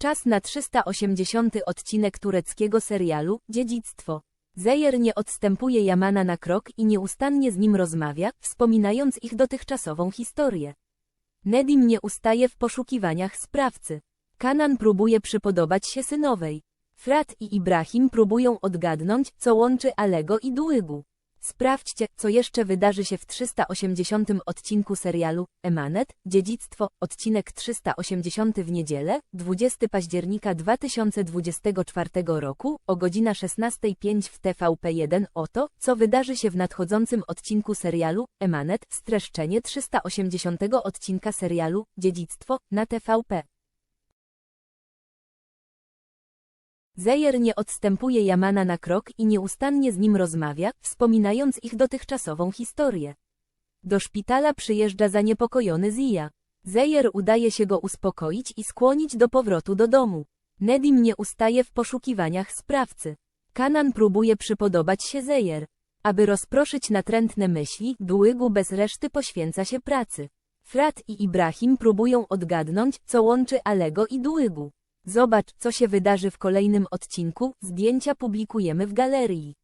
Czas na 380 odcinek tureckiego serialu Dziedzictwo. Zejer nie odstępuje Jamana na krok i nieustannie z nim rozmawia, wspominając ich dotychczasową historię. Nedim nie ustaje w poszukiwaniach sprawcy. Kanan próbuje przypodobać się synowej. Frat i Ibrahim próbują odgadnąć, co łączy Alego i Dułygu. Sprawdźcie, co jeszcze wydarzy się w 380 odcinku serialu Emanet, Dziedzictwo, odcinek 380 w niedzielę, 20 października 2024 roku, o godzina 16.05 w TVP1 Oto, co wydarzy się w nadchodzącym odcinku serialu Emanet, streszczenie 380 odcinka serialu Dziedzictwo na TVP. Zejer nie odstępuje Jamana na krok i nieustannie z nim rozmawia, wspominając ich dotychczasową historię. Do szpitala przyjeżdża zaniepokojony Zija. Zejer udaje się go uspokoić i skłonić do powrotu do domu. Nedim nie ustaje w poszukiwaniach sprawcy. Kanan próbuje przypodobać się Zejer. Aby rozproszyć natrętne myśli, Dłygu bez reszty poświęca się pracy. Frat i Ibrahim próbują odgadnąć, co łączy Alego i Dłygu. Zobacz, co się wydarzy w kolejnym odcinku, zdjęcia publikujemy w galerii.